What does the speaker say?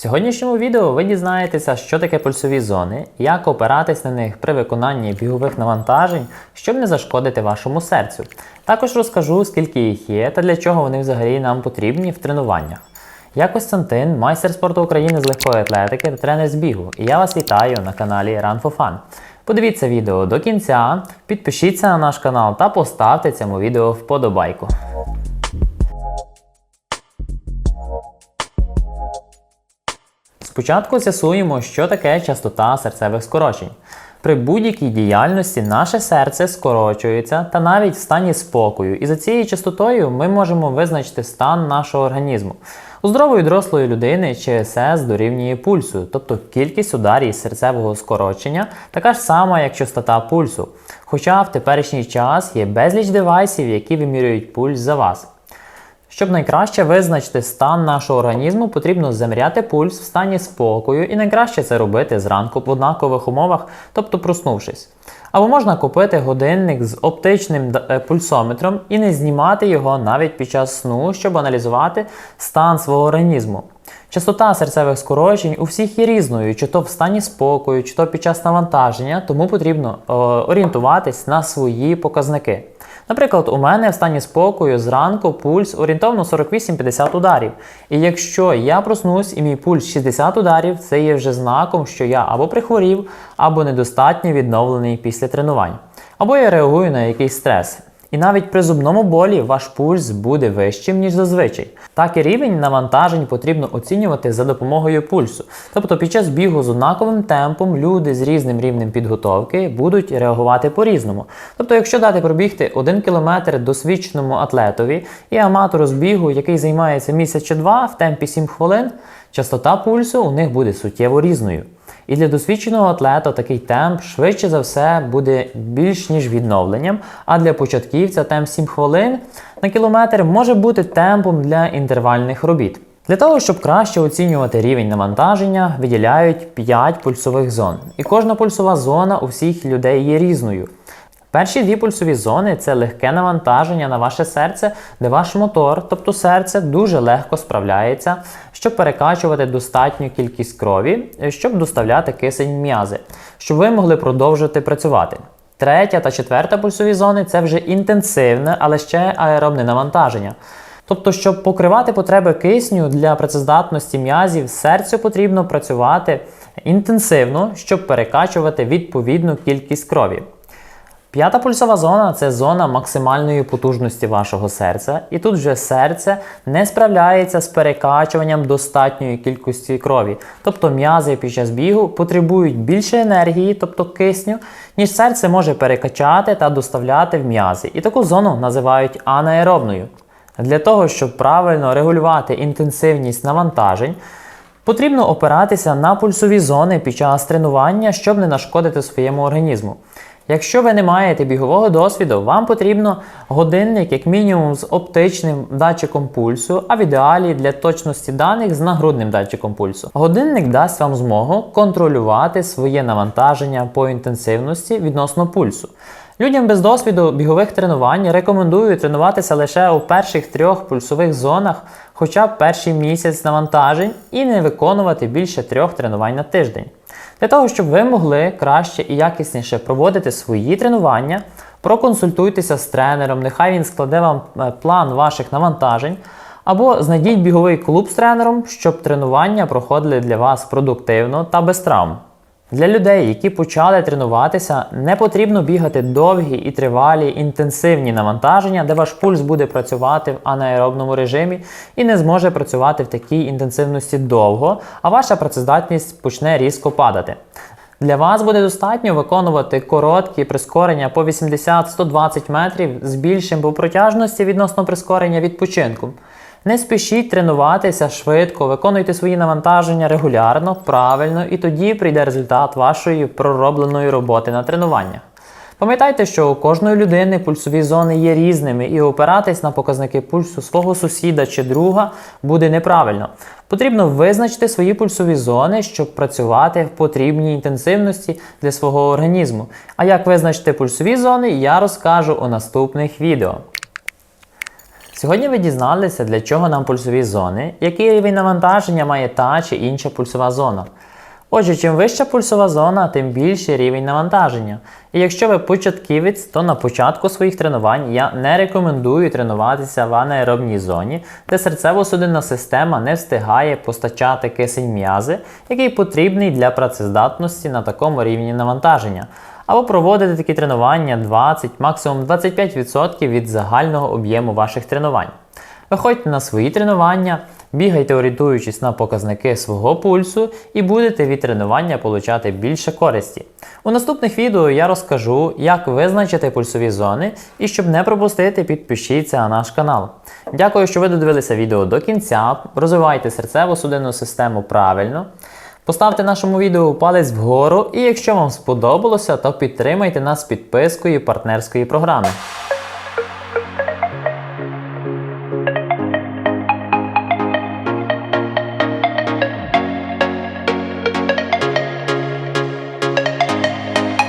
В сьогоднішньому відео ви дізнаєтеся, що таке пульсові зони, як опиратись на них при виконанні бігових навантажень, щоб не зашкодити вашому серцю. Також розкажу, скільки їх є та для чого вони взагалі нам потрібні в тренуваннях. Я Костянтин, майстер спорту України з легкої атлетики та тренер з бігу, і я вас вітаю на каналі Run for Fun. Подивіться відео до кінця, підпишіться на наш канал та поставте цьому відео вподобайку. Спочатку з'ясуємо, що таке частота серцевих скорочень. При будь-якій діяльності наше серце скорочується та навіть в стані спокою, і за цією частотою ми можемо визначити стан нашого організму. У здорової дорослої людини ЧСС дорівнює пульсу, тобто кількість ударів серцевого скорочення така ж сама, як частота пульсу. Хоча в теперішній час є безліч девайсів, які вимірюють пульс за вас. Щоб найкраще визначити стан нашого організму, потрібно заміряти пульс в стані спокою, і найкраще це робити зранку в однакових умовах, тобто проснувшись. Або можна купити годинник з оптичним е, пульсометром і не знімати його навіть під час сну, щоб аналізувати стан свого організму. Частота серцевих скорочень у всіх є різною, чи то в стані спокою, чи то під час навантаження, тому потрібно е, орієнтуватись на свої показники. Наприклад, у мене в стані спокою зранку пульс орієнтовно 48-50 ударів. І якщо я проснусь і мій пульс 60 ударів, це є вже знаком, що я або прихворів, або недостатньо відновлений після тренувань, або я реагую на якийсь стрес. І навіть при зубному болі ваш пульс буде вищим, ніж зазвичай. Так і рівень навантажень потрібно оцінювати за допомогою пульсу. Тобто під час бігу з однаковим темпом люди з різним рівнем підготовки будуть реагувати по-різному. Тобто, якщо дати пробігти 1 км досвідченому атлетові і аматору з бігу, який займається місяць чи два в темпі 7 хвилин, частота пульсу у них буде суттєво різною. І для досвідченого атлета такий темп швидше за все буде більш ніж відновленням, а для початківця темп 7 хвилин на кілометр може бути темпом для інтервальних робіт. Для того, щоб краще оцінювати рівень навантаження, виділяють 5 пульсових зон. І кожна пульсова зона у всіх людей є різною. Перші дві пульсові зони це легке навантаження на ваше серце, де ваш мотор, тобто серце, дуже легко справляється, щоб перекачувати достатню кількість крові, щоб доставляти кисень м'язи, щоб ви могли продовжити працювати. Третя та четверта пульсові зони це вже інтенсивне, але ще аеробне навантаження. Тобто, щоб покривати потреби кисню для працездатності м'язів, серцю потрібно працювати інтенсивно, щоб перекачувати відповідну кількість крові. П'ята пульсова зона це зона максимальної потужності вашого серця, і тут вже серце не справляється з перекачуванням достатньої кількості крові. Тобто м'язи під час бігу потребують більше енергії, тобто кисню, ніж серце може перекачати та доставляти в м'язи. І таку зону називають анаеробною. Для того, щоб правильно регулювати інтенсивність навантажень, Потрібно опиратися на пульсові зони під час тренування, щоб не нашкодити своєму організму. Якщо ви не маєте бігового досвіду, вам потрібно годинник, як мінімум, з оптичним датчиком пульсу, а в ідеалі для точності даних з нагрудним датчиком пульсу. Годинник дасть вам змогу контролювати своє навантаження по інтенсивності відносно пульсу. Людям без досвіду бігових тренувань рекомендую тренуватися лише у перших трьох пульсових зонах, хоча б перший місяць навантажень, і не виконувати більше трьох тренувань на тиждень. Для того, щоб ви могли краще і якісніше проводити свої тренування, проконсультуйтеся з тренером, нехай він складе вам е, план ваших навантажень, або знайдіть біговий клуб з тренером, щоб тренування проходили для вас продуктивно та без травм. Для людей, які почали тренуватися, не потрібно бігати довгі і тривалі інтенсивні навантаження, де ваш пульс буде працювати в анаеробному режимі і не зможе працювати в такій інтенсивності довго, а ваша працездатність почне різко падати. Для вас буде достатньо виконувати короткі прискорення по 80-120 метрів з більшим по протяжності відносно прискорення відпочинку. Не спішіть тренуватися швидко, виконуйте свої навантаження регулярно, правильно, і тоді прийде результат вашої проробленої роботи на тренуваннях. Пам'ятайте, що у кожної людини пульсові зони є різними, і опиратись на показники пульсу свого сусіда чи друга буде неправильно. Потрібно визначити свої пульсові зони, щоб працювати в потрібній інтенсивності для свого організму. А як визначити пульсові зони, я розкажу у наступних відео. Сьогодні ви дізналися, для чого нам пульсові зони, який рівень навантаження має та чи інша пульсова зона. Отже, чим вища пульсова зона, тим більший рівень навантаження. І якщо ви початківець, то на початку своїх тренувань я не рекомендую тренуватися в анаеробній зоні, де серцево-судинна система не встигає постачати кисень м'язи, який потрібний для працездатності на такому рівні навантаження. Або проводити такі тренування 20, максимум 25% від загального об'єму ваших тренувань. Виходьте на свої тренування, бігайте орієнтуючись на показники свого пульсу і будете від тренування получати більше користі. У наступних відео я розкажу, як визначити пульсові зони і щоб не пропустити, підпишіться на наш канал. Дякую, що ви додивилися відео до кінця. Розвивайте серцево-судинну систему правильно. Поставте нашому відео палець вгору, і якщо вам сподобалося, то підтримайте нас підпискою партнерської програми.